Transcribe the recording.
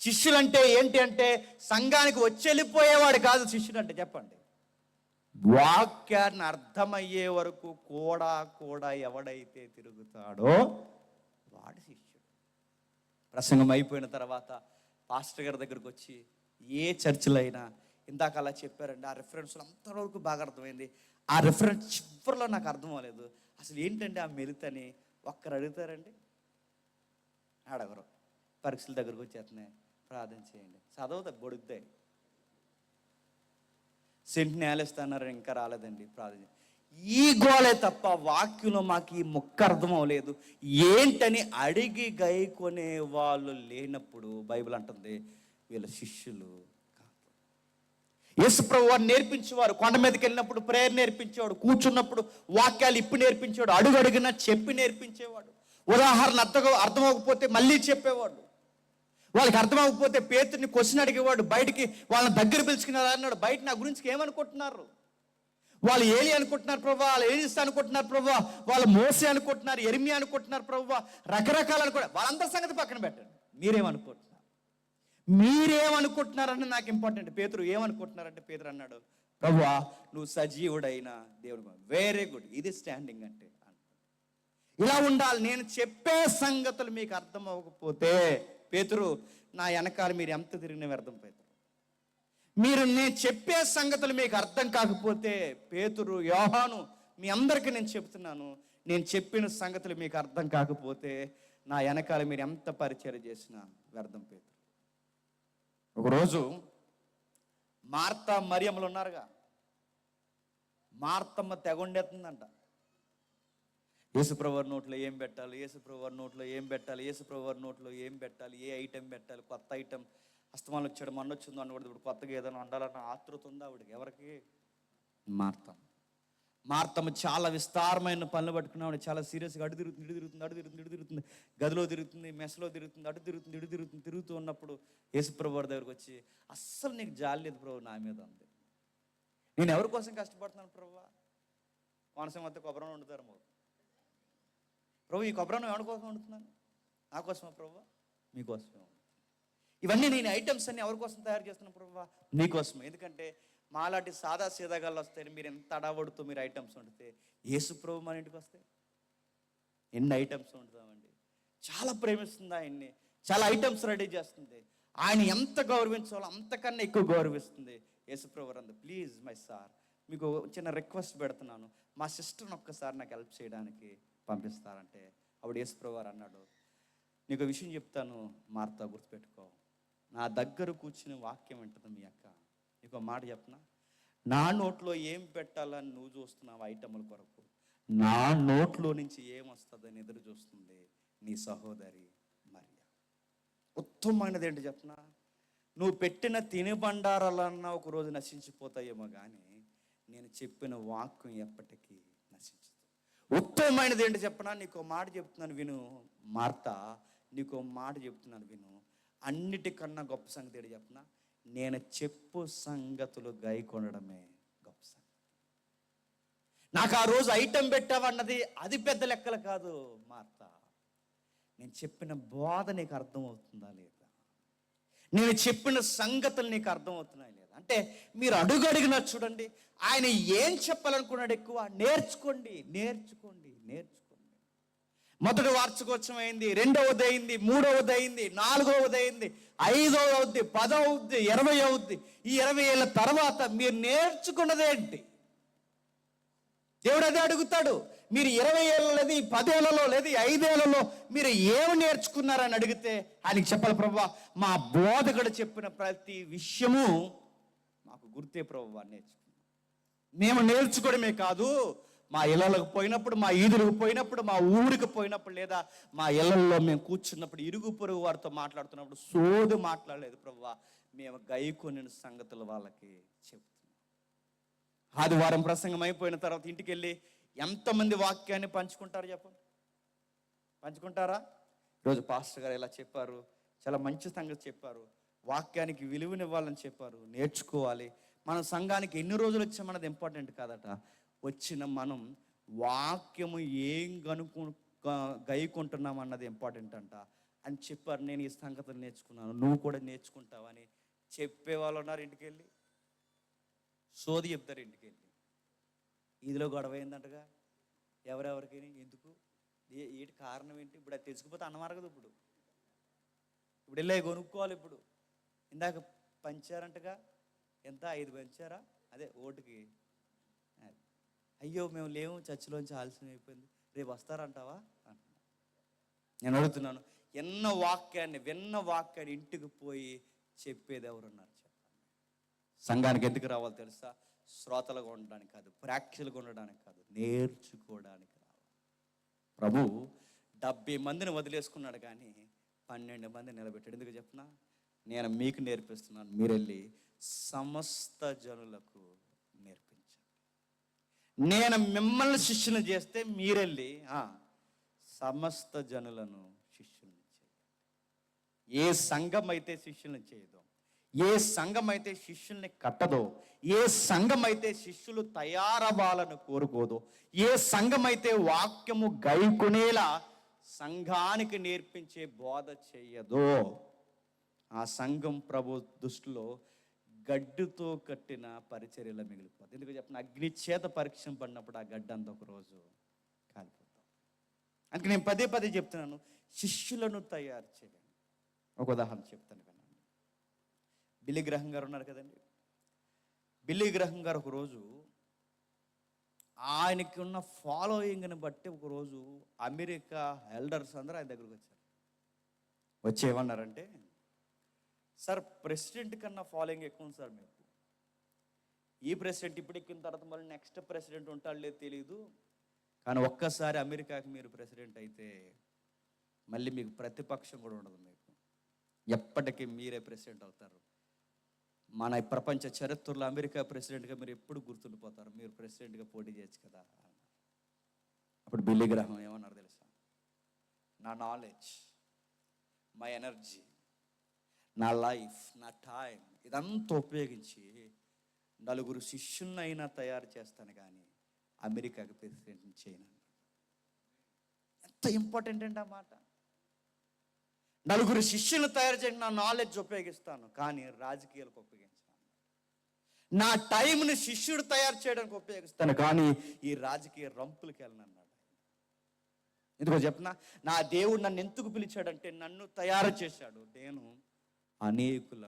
శిష్యులంటే ఏంటి అంటే సంఘానికి వచ్చెళ్ళిపోయేవాడు కాదు శిష్యుడు అంటే చెప్పండి. వాక్యాన్ని అర్థమయ్యే వరకు కూడా కూడా ఎవడైతే తిరుగుతాడో వాడు శిష్యుడు. ప్రసంగం అయిపోయిన తర్వాత పాస్టర్ గారి దగ్గరకు వచ్చి ఏ చర్చిలైనా అయినా ఇందాక అలా చెప్పారండి ఆ రిఫరెన్స్లు అంతవరకు బాగా అర్థమైంది. ఆ రిఫరెన్స్ చివరిలో నాకు అర్థం అవ్వలేదు. అసలు ఏంటంటే ఆ మెలితని ఒక్కరు అడుగుతారండి? అడగరు. పరీక్షల దగ్గరకు వచ్చేస్తున్నాయి. ప్రార్థన చేయండి. చదవదు బొడుద్దాయి సెంట్ నేలేస్తున్నారు ఇంకా రాలేదండి ప్రార్థన. చేయండి. ఈ గోలే తప్ప వాక్యంలో మాకు ఈ ముక్క అర్థం అవ్వలేదు ఏంటని అడిగి గైకొనే వాళ్ళు లేనప్పుడు బైబిల్ అంటుంది వీళ్ళ శిష్యులు యేసుప్రభు వారు నేర్పించేవారు కొండ మీదకి వెళ్ళినప్పుడు ప్రేయర్ నేర్పించేవాడు కూర్చున్నప్పుడు వాక్యాలు ఇప్పు నేర్పించేవాడు అడుగు చెప్పి నేర్పించేవాడు. ఉదాహరణ అర్థం అర్థమవకపోతే మళ్ళీ చెప్పేవాడు. వాళ్ళకి అర్థమవకపోతే పేతుని క్వశ్చన్ అడిగేవాడు బయటికి వాళ్ళని దగ్గర పిలుచుకున్నారు అన్నాడు బయట నా గురించి ఏమనుకుంటున్నారు? వాళ్ళు ఏలి అనుకుంటున్నారు ప్రభు వాళ్ళు ఏలిస్తా అనుకుంటున్నారు ప్రభు వాళ్ళు మోసే అనుకుంటున్నారు ఎరిమి అనుకుంటున్నారు ప్రభు రకరకాలు అనుకుంటారు వాళ్ళందరి సంగతి పక్కన పెట్టండి. మీరేమనుకుంటున్నారు? మీరేమనుకుంటున్నారని నాకు ఇంపార్టెంట్ పేతురు ఏమనుకుంటున్నారంటే పేతురు అన్నాడు ప్రభువా నువ్వు సజీవుడైన దేవుడు వెరీ గుడ్ ఇది స్టాండింగ్ అంటే. ఇలా ఉండాలి. నేను చెప్పే సంగతులు మీకు అర్థం అవ్వకపోతే పేతురు నా వెనకాల మీరు ఎంత తిరిగిన వ్యర్థం పేతురు. మీరు నేను చెప్పే సంగతులు మీకు అర్థం కాకపోతే పేతురు యోహాను మీ అందరికీ నేను చెప్తున్నాను నేను చెప్పిన సంగతులు మీకు అర్థం కాకపోతే నా వెనకాల మీరు ఎంత పరిచయం చేసినా వ్యర్థం పేతురు. ఒకరోజు మార్త మరియములు ఉన్నారుగా. మార్తమ్మ తెగొండెత్తుందంట యేసుప్రవర్ నోట్లో ఏం పెట్టాలి? యేసుప్రవర్ నోట్లో ఏం పెట్టాలి? యేసుప్రవర్ నోట్లో ఏం పెట్టాలి? ఏ ఐటెం పెట్టాలి? కొత్త ఐటెం అస్తమానం వచ్చాడు మొన్న వచ్చిందో అనకూడదు ఇప్పుడు కొత్తగా ఏదైనా వండాలన్న ఆతృత ఉందా ఆవిడకి? ఎవరికి? మార్తం. మార్తమ్మ చాలా విస్తారమైన పనులు పట్టుకున్నాడు చాలా సీరియస్గా అడు తిరుగుతుంది ఇడు తిరుగుతుంది అడు తిరుగుతుంది ఇడు తిరుగుతుంది గదిలో తిరుగుతుంది మెస్లో తిరుగుతుంది అటు తిరుగుతుంది ఇడు తిరుగుతుంది తిరుగుతూ ఉన్నప్పుడు యేసుప్రభు దగ్గరకు వచ్చి అస్సలు నీకు జాలి లేదు ప్రభు నా మీద ఉంది నేను ఎవరి కోసం కష్టపడుతున్నాను ప్రభు? కోనసీమ అంతా కొబ్బరి వండుతారు మాకు ప్రభు ఈ కొబ్బరి ఎవరి కోసం వండుతున్నాను నా కోసమా ప్రభు? మీకోసమే ఇవన్నీ నేను ఐటమ్స్ అన్ని ఎవరి కోసం తయారు చేస్తున్నాను ప్రభు? నీకోసమే ఎందుకంటే మాలాంటి సాదా సీదాగాళ్ళు వస్తాయి మీరు ఎంత అడవడుతూ మీరు ఐటమ్స్ వండితే యేసు ప్రభు మన ఇంటికి వస్తే ఎన్ని ఐటమ్స్ వండుతామండి. చాలా ప్రేమిస్తుంది ఆయన్ని. చాలా ఐటమ్స్ రెడీ చేస్తుంది. ఆయన ఎంత గౌరవించాలో అంతకన్నా ఎక్కువ గౌరవిస్తుంది యేసుప్రభు అంది ప్లీజ్ మై సార్ మీకు చిన్న రిక్వెస్ట్ పెడుతున్నాను. మా సిస్టర్ని ఒక్కసారి నాకు హెల్ప్ చేయడానికి పంపిస్తారంటే ఆవిడ యేసుప్రవారు అన్నాడు నీకు విషయం చెప్తాను మార్తా గుర్తుపెట్టుకో. నా దగ్గర కూర్చుని వాక్యం వింటుంది మీ అక్క. నీకు మాట చెప్పనా నా నోట్లో ఏం పెట్టాలని నువ్వు చూస్తున్నావు ఐటముల కొరకు? నా నోట్లో నుంచి ఏం వస్తుందని ఎదురు చూస్తుంది నీ సహోదరి మరియా. ఉత్తమమైనది ఏంటి చెప్పనా నువ్వు పెట్టిన తినుబండారాలన్నా ఒక రోజు నశించిపోతాయేమో కానీ నేను చెప్పిన వాక్యం ఎప్పటికీ ఉత్తమమైనది ఏంటి చెప్పనా? నీకు మాట చెప్తున్నాను విను మార్త. నీకు మాట చెప్తున్నాను విను. అన్నిటికన్నా గొప్ప సంగతి ఏంటి చెప్పనా? నేను చెప్పు సంగతులు గైకొనడమే గొప్ప సంగతి. నాకు ఆ రోజు ఐటెం పెట్టావన్నది అది పెద్ద లెక్కలు కాదు మార్త. నేను చెప్పిన బోధ నీకు అర్థమవుతుందా లేదా? నేను చెప్పిన సంగతులు నీకు అర్థమవుతున్నాయి లేదా? అంటే మీరు అడుగు అడిగినా చూడండి ఆయన ఏం చెప్పాలనుకున్నాడు ఎక్కువ? నేర్చుకోండి నేర్చుకోండి నేర్చుకోండి. మొదటి వార్షికోత్సవం అయింది రెండవది అయింది మూడవది అయింది నాలుగవది అయింది ఐదవ అవుద్ది పదవ అవుద్ది ఇరవై అవుద్ది ఈ ఇరవై ఏళ్ళ తర్వాత మీరు నేర్చుకున్నదేంటి దేవుడు అదే అడుగుతాడు. మీరు ఇరవై ఏళ్ళది లేదు పదేళ్ళలో లేదు ఐదేళ్ళలో మీరు ఏమి నేర్చుకున్నారని అడిగితే ఆయనకి చెప్పాలి ప్రభా మా బోధకుడు చెప్పిన ప్రతి విషయము మాకు గుర్తే ప్రభు నేర్చుకున్నాం మేము నేర్చుకోవడమే కాదు మా ఇళ్ళలకు పోయినప్పుడు మా ఈదులకు పోయినప్పుడు మా ఊరికి పోయినప్పుడు లేదా మా ఇళ్ళల్లో మేము కూర్చున్నప్పుడు ఇరుగు పొరుగు వారితో మాట్లాడుతున్నప్పుడు సోదు మాట్లాడలేదు ప్రభా మేము గైకొనిన సంగతులు వాళ్ళకి చెప్తున్నాం. ఆదివారం ప్రసంగం అయిపోయిన తర్వాత ఇంటికి వెళ్ళి ఎంతమంది వాక్యాన్ని పంచుకుంటారు చెప్పండి? పంచుకుంటారా? ఈరోజు పాస్టర్ గారు ఇలా చెప్పారు చాలా మంచి సంగతి చెప్పారు. వాక్యానికి విలువనివ్వాలని చెప్పారు. నేర్చుకోవాలి. మన సంఘానికి ఎన్ని రోజులు వచ్చామన్నది ఇంపార్టెంట్ కాదట. వచ్చిన మనం వాక్యము ఏం కనుక్కు గైకుంటున్నాం అన్నది ఇంపార్టెంట్ అంట. అని చెప్పారు. నేను ఈ సంగతులు నేర్చుకున్నాను. నువ్వు కూడా నేర్చుకుంటావని చెప్పే వాళ్ళు ఉన్నారు ఇంటికి వెళ్ళి సోది చెప్తారు ఇంటికి వెళ్ళి ఇదిలో గొడవ అయిందంటగా. ఎవరెవరికి ఎందుకు? ఏటి ఏంటి కారణం ఏంటి? ఇప్పుడు అది తెచ్చుకుపోతే అన్నమారగదు ఇప్పుడు. ఇప్పుడు వెళ్ళే కొనుక్కోవాలి ఇప్పుడు. ఇందాక పంచారంటగా ఎంత? ఐదు పెంచారా అదే ఓటుకి. అయ్యో మేము లేము చర్చిలోంచి ఆలస్యం అయిపోయింది. రేపు వస్తారంటావా? అంటున్నా. నేను అడుగుతున్నాను ఎన్న వాక్యాన్ని విన్న వాక్యాన్ని ఇంటికి పోయి చెప్పేది ఎవరున్నారు చెప్పండి. సంఘానికి ఎందుకు రావాలి తెలుసా? శ్రోతలుగా ఉండడానికి కాదు ప్రాక్టికల్గా ఉండడానికి కాదు నేర్చుకోవడానికి రావాలి. ప్రభు డెబ్బై మందిని వదిలేసుకున్నాడు కానీ పన్నెండు మంది నిలబెట్టాడు. ఎందుకు చెప్పిన? నేను మీకు నేర్పిస్తున్నాను మీరు వెళ్ళి సమస్త జనులకు నేర్పించండి నేను మిమ్మల్ని శిష్యులు చేస్తే మీరెళ్ళి సమస్త జనులను శిష్యులను చేయండి. ఏ సంఘం అయితే శిష్యులను చేయదో ఏ సంఘం అయితే శిష్యుల్ని కట్టదో ఏ సంఘం అయితే శిష్యులు తయారవ్వాలని కోరుకోదో ఏ సంఘం అయితే వాక్యము గైకునేలా సంఘానికి నేర్పించే బోధ చేయదో ఆ సంఘం ప్రభు దృష్టిలో గడ్డుతో కట్టిన పరిచర్యలో మిగిలిపోతుంది ఎందుకు చెప్పిన అగ్ని చేత పడినప్పుడు ఆ గడ్డ అంత ఒక రోజు కాలిపోతాం. అందుకే నేను పదే పదే చెప్తున్నాను శిష్యులను తయారు చేయండి. ఒక ఉదాహరణ చెప్తాను వినండి. బిల్లి గ్రహం గారు ఉన్నారు కదండి. బిల్లి గ్రహం గారు ఒకరోజు ఆయనకి ఉన్న ఫాలోయింగ్ని బట్టి ఒకరోజు అమెరికా ఎల్డర్స్ అందరూ ఆయన దగ్గరకు వచ్చారు. వచ్చి ఏమన్నారంటే సార్ ప్రెసిడెంట్ కన్నా ఫాలోయింగ్ ఎక్కువ ఉంది సార్ మీకు. ఈ ప్రెసిడెంట్ ఇప్పుడు ఎక్కిన తర్వాత మళ్ళీ నెక్స్ట్ ప్రెసిడెంట్ ఉంటాడు లేదు తెలియదు కానీ ఒక్కసారి అమెరికాకి మీరు ప్రెసిడెంట్ అయితే మళ్ళీ మీకు ప్రతిపక్షం కూడా ఉండదు మీకు. ఎప్పటికీ మీరే ప్రెసిడెంట్ అవుతారు. మన ప్రపంచ చరిత్రలో అమెరికా ప్రెసిడెంట్గా మీరు ఎప్పుడు గుర్తుండిపోతారు? మీరు ప్రెసిడెంట్గా పోటీ చేయొచ్చు కదా. అప్పుడు బిల్లి గ్రహం ఏమన్నారు తెలుసా? నా నాలెడ్జ్ మై ఎనర్జీ నా లైఫ్ నా టైం ఇదంతా ఉపయోగించి నలుగురు శిష్యున్నైనా తయారు చేస్తాను కానీ అమెరికాకి ప్రెసిడెంట్ చేయను. ఎంత ఇంపార్టెంట్ అండి ఆ మాట? నలుగురు శిష్యులు తయారు చేయడం నా నాలెడ్జ్ ఉపయోగిస్తాను కానీ రాజకీయాలకు ఉపయోగించాను. నా టైంని శిష్యుడు తయారు చేయడానికి ఉపయోగిస్తాను కానీ ఈ రాజకీయ రంపులకి వెళ్ళనన్నాడు ఎందుకో చెప్పిన? నా దేవుడు నన్ను ఎందుకు పిలిచాడంటే నన్ను తయారు చేశాడు. నేను అనేకుల